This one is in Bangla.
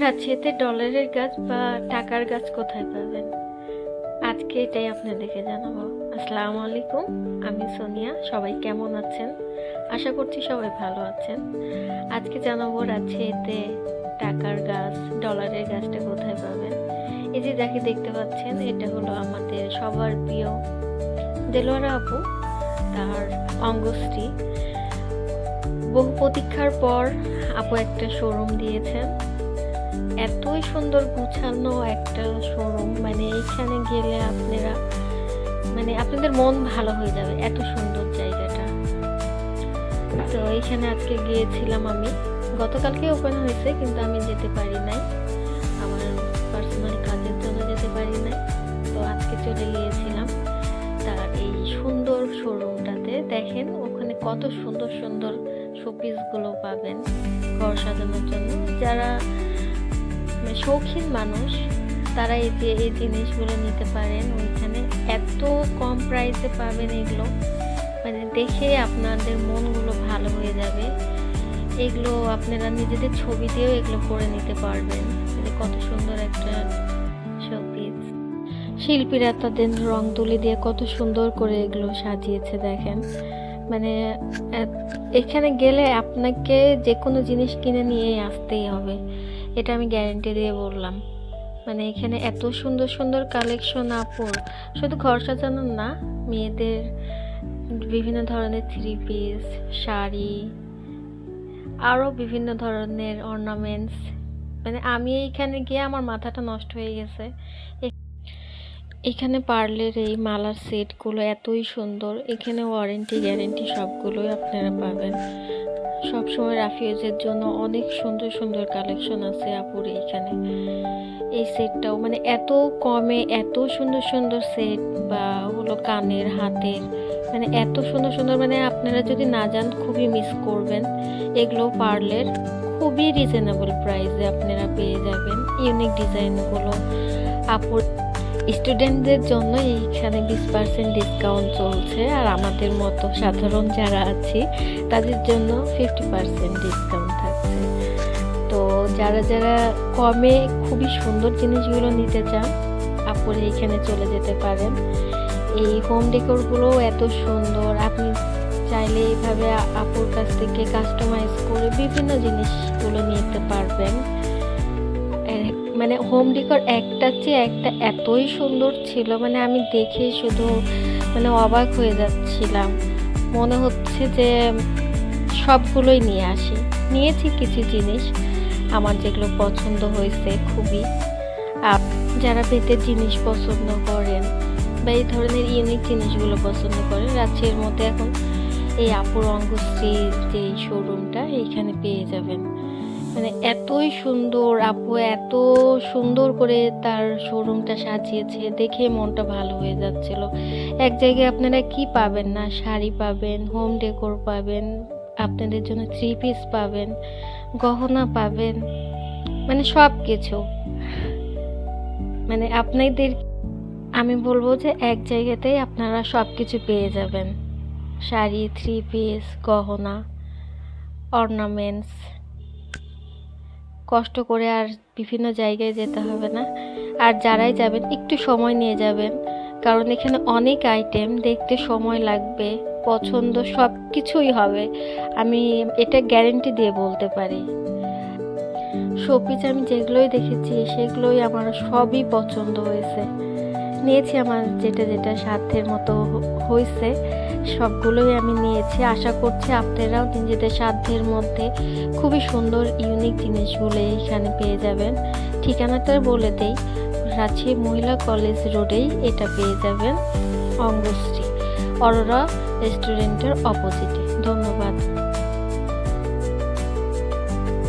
রাজশাহীতে ডলারের গাছ বা টাকার গাছ কোথায় পাবেন? আজকে এটাই আপনাদেরকে জানাব। আসসালামু আলাইকুম, আমি সোনিয়া, সবাই কেমন আছেন? আশা করছি সবাই ভালো আছেন। আজকে জানাব রাজশাহীতে টাকার গাছ, ডলারের গাছটা কোথায় পাবেন? এই যে যাকে দেখতে পাচ্ছেন, এটা হলো আমাদের সবার প্রিয় দেলোয়ারা আপু, তার অঙ্গশ্রী। বহু প্রতীক্ষার পর আপু একটা শোরুম দিয়েছেন। এতই সুন্দর গুছানো একটা শোরুম মানে এইখানে গেলে আপনারা মানে আপনাদের মন ভালো হয়ে যাবে এত সুন্দর জায়গাটা। তো এইখানে আজকে গিয়েছিলাম আমি। গতকালকে ওপেন হয়েছে, কিন্তু আমি যেতে পারি নাই। আমার পার্সোনাল কাজের জন্য যেতে পারি নাই। তো আজকে চলে গিয়েছিলাম। তার এই সুন্দর শোরুমটাতে দেখেন ওখানে কত সুন্দর সুন্দর শোপিসগুলো পাবেন ঘর সাজানোর জন্য। যারা শৌখিন মানুষ, তারা এই যে, এই জিনিসগুলো নিতে পারেন। ওইখানে এত কম প্রাইসে পাবেন এগুলো। মানে দেখে আপনাদের মনগুলো ভালো হয়ে যাবে। এগুলো আপনারা নিজেদের ছবি দিয়েও এগুলো করে নিতে পারবেন। কত সুন্দর একটা শোপিস শিল্পীরা তাদের রং তুলি দিয়ে কত সুন্দর করে এগুলো সাজিয়েছে, দেখেন। মানে এখানে গেলে আপনাকে যে কোনো জিনিস কিনে নিয়ে আসতেই হবে। এটা আমি গ্যারেন্টি দিয়ে বললাম। মানে এখানে এত সুন্দর সুন্দর কালেকশন আপুর শুধু ঘর সাজানোর না, মেয়েদের বিভিন্ন ধরনের থ্রি পিস শাড়ি আরও বিভিন্ন ধরনের অর্নামেন্টস মানে আমি এইখানে গিয়ে আমার মাথাটা নষ্ট হয়ে গেছে। এখানে পার্লের এই মালার সেটগুলো এতই সুন্দর, এখানে ওয়ারেন্টি গ্যারেন্টি সবগুলোই আপনারা পাবেন। সবসময় রাফিউজের জন্য অনেক সুন্দর সুন্দর কালেকশন আছে আপুর এইখানে। এই সেটটাও মানে এত কমে, এত সুন্দর সুন্দর সেট বা হলো কানের, হাতের মানে এত সুন্দর সুন্দর মানে আপনারা যদি না যান খুবই মিস করবেন। এগুলো পার্লের খুবই রিজনেবল প্রাইসে আপনারা পেয়ে যাবেন। ইউনিক ডিজাইনগুলো আপুর স্টুডেন্টদের জন্য এইখানে বিশ পার্সেন্ট ডিসকাউন্ট চলছে আর আমাদের মতো সাধারণ যারা আছি, তাদের জন্য ফিফটি পার্সেন্ট ডিসকাউন্ট থাকছে। তো যারা যারা কমে খুবই সুন্দর জিনিসগুলো নিতে চান আপুর এইখানে চলে যেতে পারেন। এই হোম ডেকোরগুলোও এত সুন্দর, আপনি চাইলে এইভাবে আপুর কাছ থেকে কাস্টমাইজ করে বিভিন্ন জিনিসগুলো নিতে পারবেন। মানে হোম ডেকোর একটা চেয়ে একটা এতই সুন্দর ছিল মানে আমি দেখে শুধু মানে অবাক হয়ে যাচ্ছিলাম। মনে হচ্ছে যে সবগুলোই নিয়ে আসি। নিয়েছি কিছু জিনিস, আমার যেগুলো পছন্দ হয়েছে খুবই। যারা বেতের জিনিস পছন্দ করেন বা এই ধরনের ইউনিক জিনিসগুলো পছন্দ করেন, রাজ্যের মধ্যে এখন এই আপুর অঙ্গশ্রীর যে শোরুমটা এইখানে পেয়ে যাবেন। মানে এতই সুন্দর আপু, এত সুন্দর করে তার শোরুমটা সাজিয়েছে। দেখে মনটা ভালো হয়ে যাচ্ছিল। এক জায়গায় আপনারা কি পাবেন না? শাড়ি পাবেন হোম ডেকোর পাবেন, আপনাদের জন্য থ্রি পিস পাবেন, গহনা পাবেন মানে সব কিছু মানে আপনাদের, আমি বলব যে এক জায়গাতেই আপনারা সব কিছু পেয়ে যাবেন। শাড়ি থ্রি পিস গহনা অর্নামেন্টস কষ্ট করে আর বিভিন্ন জায়গায় যেতে হবে না। আর যারাই যাবেন, একটু সময় নিয়ে যাবেন। কারণ এখানে অনেক আইটেম দেখতে সময় লাগবে, পছন্দ সব কিছুই হবে। আমি এটা গ্যারেন্টি দিয়ে বলতে পারি। শোপিস, আমি যেগুলোই দেখেছি, সেগুলোই আমার সবই পছন্দ হয়েছে। নিয়েছি আমার যেটা যেটা সাধ্যের মতো হয়েছে। সবগুলোই আমি নিয়েছি। আশা করছি আপনারাও নিজেদের সাধ্যের মধ্যে খুবই সুন্দর ইউনিক জিনিসগুলো এখানে পেয়ে যাবেন। ঠিকানাটা বলে দেই, রাঁচি মহিলা কলেজ রোডেই এটা পেয়ে যাবেন অঙ্গশ্রী অরোরা রেস্টুরেন্টের অপোজিটে ধন্যবাদ।